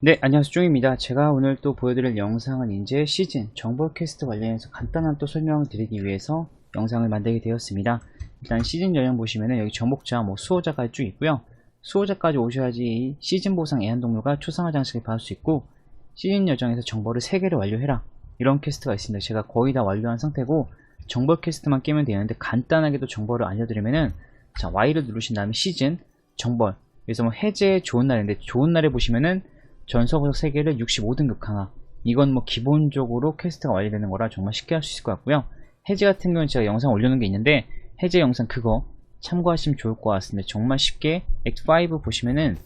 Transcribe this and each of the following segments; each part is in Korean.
네, 안녕하세요. 쫑입니다. 제가 오늘 또 보여드릴 영상은 이제 시즌 정보 퀘스트 관련해서 간단한 또 설명을 드리기 위해서 영상을 만들게 되었습니다. 일단 시즌 여행 보시면은 여기 정복자, 뭐 수호자까지 쭉 있고요. 수호자까지 오셔야지 이 시즌 보상 애완동물과 초상화 장식을 받을 수 있고 시즌 여정에서 정보를 3개를 완료해라. 이런 퀘스트가 있습니다. 제가 거의 다 완료한 상태고 정보 퀘스트만 깨면 되는데 간단하게도 정보를 알려드리면은 자 Y를 누르신 다음에 시즌 정벌 그래서 뭐 해제 좋은 날인데 좋은 날에 보시면은 전서보석 3개를 65등급 강화. 이건 뭐 기본적으로 퀘스트가 완료되는 거라 정말 쉽게 할 수 있을 것 같고요. 해제 같은 경우는 제가 영상 올려놓은 게 있는데 해제 영상 그거 참고하시면 좋을 것 같습니다. 정말 쉽게. 액트5 보시면은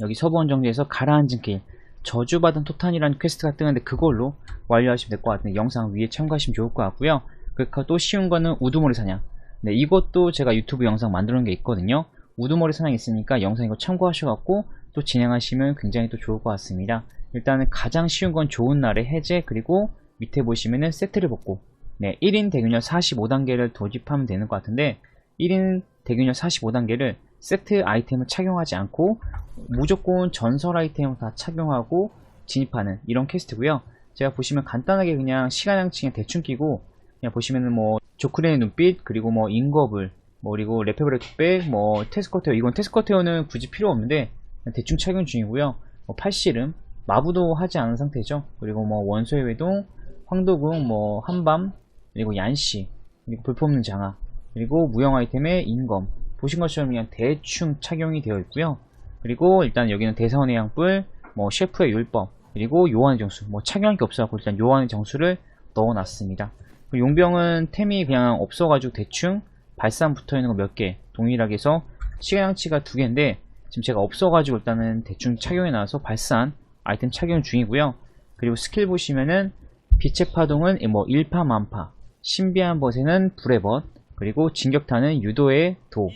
여기 서부원 정지에서 가라앉은 길 저주받은 토탄이라는 퀘스트가 뜨는데 그걸로 완료하시면 될 것 같은데 영상 위에 참고하시면 좋을 것 같고요. 그리고 또 쉬운 거는 우두머리 사냥. 네 이것도 제가 유튜브 영상 놓은 게 있거든요. 우두머리 사냥 있으니까 영상 이거 참고하셔갖고 또 진행하시면 굉장히 또 좋을 것 같습니다. 일단은 가장 쉬운 건 좋은 날의 해제 그리고 밑에 보시면은 세트를 벗고 네 1인 대균열 45단계를 도집하면 되는 것 같은데 1인 대균열 45단계를 세트 아이템을 착용하지 않고 무조건 전설 아이템을 다 착용하고 진입하는 이런 퀘스트고요. 제가 보시면 간단하게 그냥 시간 양칭에 대충 끼고 그냥 보시면은 뭐 조크레의 눈빛 그리고 뭐 인거블 뭐 그리고 레페브레 툭백 뭐 테스커테어 이건 테스커테어는 굳이 필요 없는데 대충 착용 중이고요. 뭐 팔씨름, 마부도 하지 않은 상태죠. 그리고 뭐 원소의 외동, 황도궁, 뭐 한밤, 그리고 얀씨, 그리고 불포없는 장화, 그리고 무형 아이템의 인검. 보신 것처럼 그냥 대충 착용이 되어 있고요. 그리고 일단 여기는 대사원의 양뿔, 뭐 셰프의 율법, 그리고 요한의 정수. 뭐 착용할 게 없어갖고 일단 요한의 정수를 넣어놨습니다. 그 용병은 템이 그냥 없어가지고 대충 발산 붙어있는 거 몇 개 동일하게 해서 시간양치가 두 개인데 지금 제가 없어가지고 일단은 대충 착용해 놔서 발산 아이템 착용 중이고요. 그리고 스킬 보시면은 빛의 파동은 뭐 일파만파, 신비한 벗에는 불의 벗, 그리고 진격타는 유도의 도,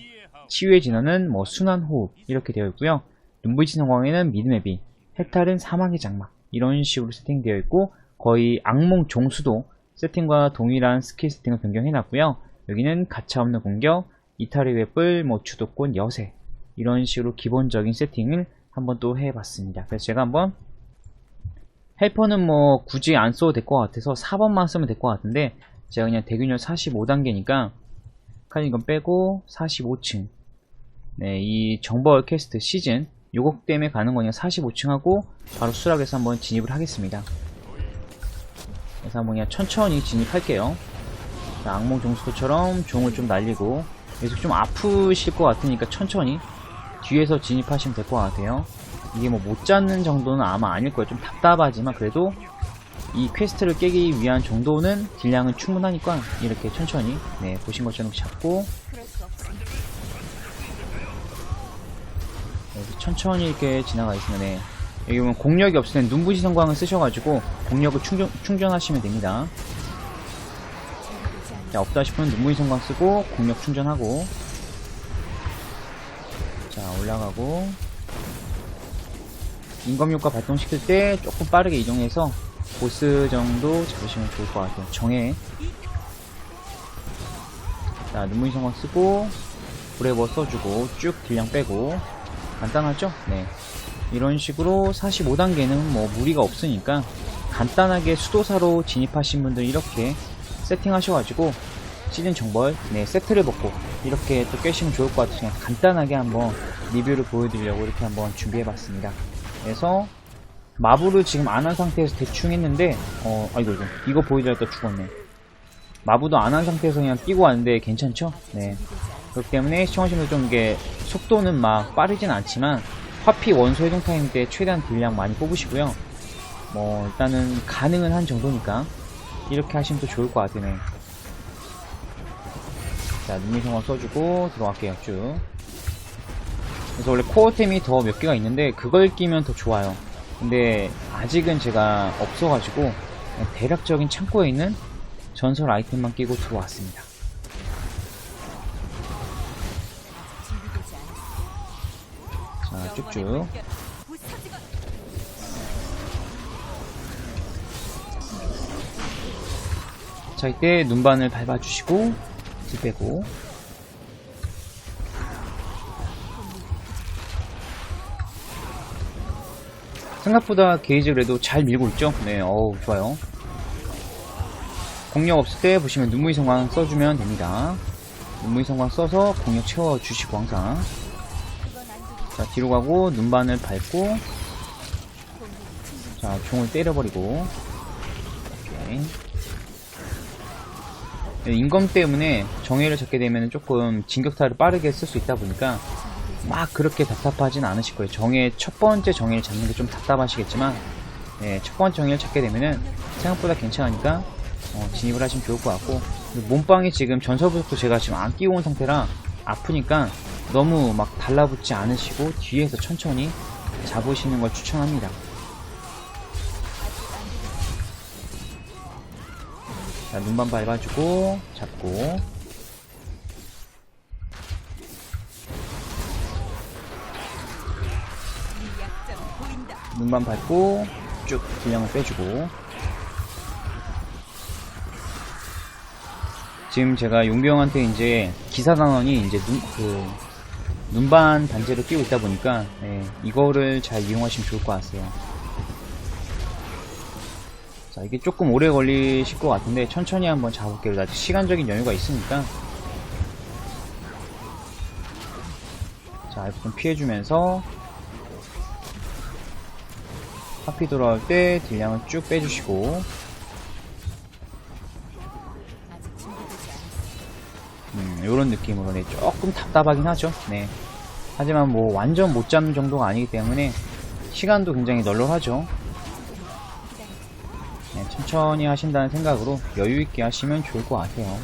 치유의 진화는 뭐 순환 호흡 이렇게 되어 있고요. 눈부신 성광에는 믿음의 비, 해탈은 사막의 장막 이런 식으로 세팅되어 있고 거의 악몽 종수도 세팅과 동일한 스킬 세팅을 변경해 놨고요. 여기는 가차 없는 공격, 이탈의 웹불, 뭐 주도권, 여세 이런 식으로 기본적인 세팅을 한번 또 해봤습니다. 그래서 제가 한번 헬퍼는 뭐 굳이 안 써도 될 것 같아서 4번만 쓰면 될 것 같은데 제가 그냥 대균열 45단계니까 칼 이건 빼고 45층 네, 이 정벌 퀘스트 시즌 요거 때문에 가는 거냐 45층 하고 바로 수락해서 한번 진입을 하겠습니다. 그래서 한번 그냥 천천히 진입할게요. 자, 악몽 종수처럼 종을 좀 날리고 계속 좀 아프실 것 같으니까 천천히 뒤에서 진입하시면 될 것 같아요. 이게 뭐 못 잡는 정도는 아마 아닐 거예요. 좀 답답하지만 그래도 이 퀘스트를 깨기 위한 정도는 딜량은 충분하니까 이렇게 천천히 네 보신 것처럼 잡고 네, 천천히 이렇게 지나가 있으면 네. 여기 보면 공력이 없을 땐 눈부시 성광을 쓰셔가지고 공력을 충전, 충전하시면 됩니다. 자, 없다 싶으면 눈부시 성광 쓰고 공력 충전하고 자 올라가고. 인검효과 발동시킬 때 조금 빠르게 이동해서 보스 정도 잡으시면 좋을 것 같아요. 정해 자 눈무이 성광 쓰고 브레버 써주고 쭉 딜량 빼고. 간단하죠? 네. 이런 식으로 45단계는 뭐 무리가 없으니까 간단하게 수도사로 진입하신 분들 이렇게 세팅하셔가지고 시즌 정벌 네 세트를 벗고 이렇게 또 깨시면 좋을 것 같아서 간단하게 한번 리뷰를 보여드리려고 이렇게 한번 준비해봤습니다. 그래서 마부를 지금 안 한 상태에서 대충 했는데 어 아이고 이거 이거 보여드렸다 죽었네. 마부도 안 한 상태에서 그냥 뛰고 왔는데 괜찮죠? 네. 그렇기 때문에 시청하시는 분들 좀 이게 속도는 막 빠르진 않지만 화피 원소 해동 타임 때 최대한 딜량 많이 뽑으시고요. 뭐 일단은 가능은 한 정도니까 이렇게 하시면 또 좋을 것 같으네 자, 눈미성화 써주고 들어갈게요, 쭉. 그래서 원래 코어템이 더 몇 개가 있는데 그걸 끼면 더 좋아요. 근데 아직은 제가 없어가지고 대략적인 창고에 있는 전설 아이템만 끼고 들어왔습니다. 자, 쭉쭉. 자, 이때 눈반을 밟아주시고 딜 빼고 생각보다 게이지 그래도 잘 밀고 있죠? 네, 어우, 좋아요. 공력 없을 때 보시면 눈무이 성광 써주면 됩니다. 눈무이 성광 써서 공력 채워주시고 항상. 자, 뒤로 가고 눈반을 밟고 자, 종을 때려버리고 오케이. 네, 인검 때문에 정예를 잡게 되면 조금 진격타를 빠르게 쓸 수 있다 보니까 막 그렇게 답답하진 않으실 거예요. 정예 첫 번째 정예를 잡는 게 좀 답답하시겠지만 네, 첫 번째 정예를 잡게 되면은 생각보다 괜찮으니까 어, 진입을 하시면 좋을 것 같고 몸빵이 지금 전서부터 제가 지금 안 끼고 온 상태라 아프니까 너무 막 달라붙지 않으시고 뒤에서 천천히 잡으시는 걸 추천합니다. 자, 눈만 밟아주고 잡고 눈만 밟고 쭉 분량을 빼주고 지금 제가 용병한테 이제 기사 단원이 이제 눈, 그 눈반 단제를 끼고 있다 보니까 예, 이거를 잘 이용하시면 좋을 것 같아요. 자 이게 조금 오래 걸리실 것 같은데 천천히 한번 잡을게요. 아직 시간적인 여유가 있으니까 자 알프 좀 피해주면서 하피 돌아올 때 딜량을 쭉 빼주시고 음, 요런 느낌으로 네, 조금 답답하긴 하죠. 네. 하지만 뭐 완전 못 잡는 정도가 아니기 때문에 시간도 굉장히 널널하죠. 네, 천천히 하신다는 생각으로 여유 있게 하시면 좋을 것 같아요.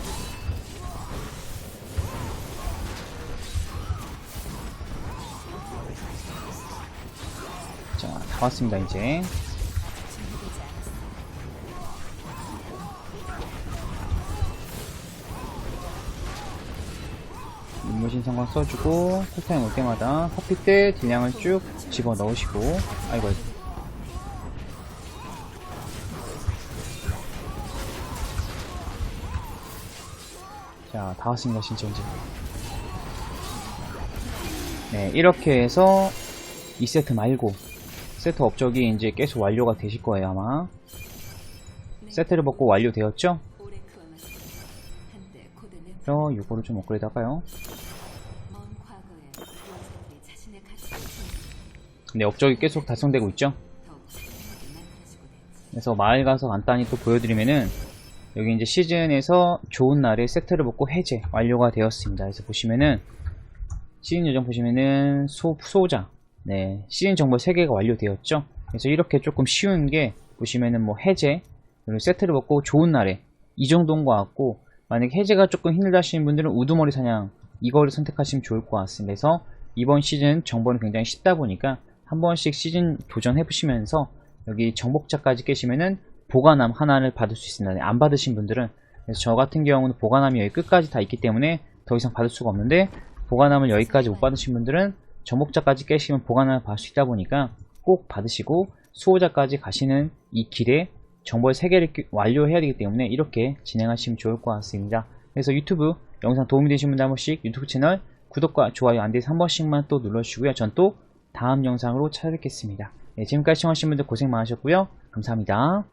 자, 다 왔습니다, 이제. 인무신 성광 써주고 쿨타임 올 때마다 커피 때 딜량을 쭉 집어 넣으시고 아이고 다 왔습니다 진짜 이제 네 이렇게 해서 2세트 말고 세트 업적이 이제 계속 완료가 되실 거예요 아마 세트를 먹고 완료되었죠? 그래서 요거를 좀 업그레이드 할까요? 네, 업적이 계속 달성되고 있죠? 그래서 마을 가서 간단히 또 보여드리면은 여기 이제 시즌에서 좋은 날에 세트를 먹고 해제 완료가 되었습니다. 그래서 보시면은 시즌 요정 보시면은 소, 수호자 네, 시즌 정보 3개가 완료되었죠? 그래서 이렇게 조금 쉬운 게 보시면은 뭐 해제 그리고 세트를 먹고 좋은 날에 이 정도인 것 같고 만약 해제가 조금 힘들다 하시는 분들은 우두머리 사냥 이거를 선택하시면 좋을 것 같습니다. 그래서 이번 시즌 정보는 굉장히 쉽다 보니까 한 번씩 시즌 도전해 보시면서 여기 정복자까지 깨시면은 보관함 하나를 받을 수 있습니다. 안 받으신 분들은 저 같은 경우는 보관함이 여기 끝까지 다 있기 때문에 더 이상 받을 수가 없는데 보관함을 여기까지 못 받으신 분들은 정복자까지 깨시면 보관함을 받을 수 있다 보니까 꼭 받으시고 수호자까지 가시는 이 길에 정보의 3개를 완료해야 되기 때문에 이렇게 진행하시면 좋을 것 같습니다. 그래서 유튜브 영상 도움이 되신 분들 한 번씩 유튜브 채널 구독과 좋아요 안 돼서 한 번씩만 또 눌러주시고요. 전 또 다음 영상으로 찾아뵙겠습니다. 네, 지금까지 시청하신 분들 고생 많으셨고요. 감사합니다.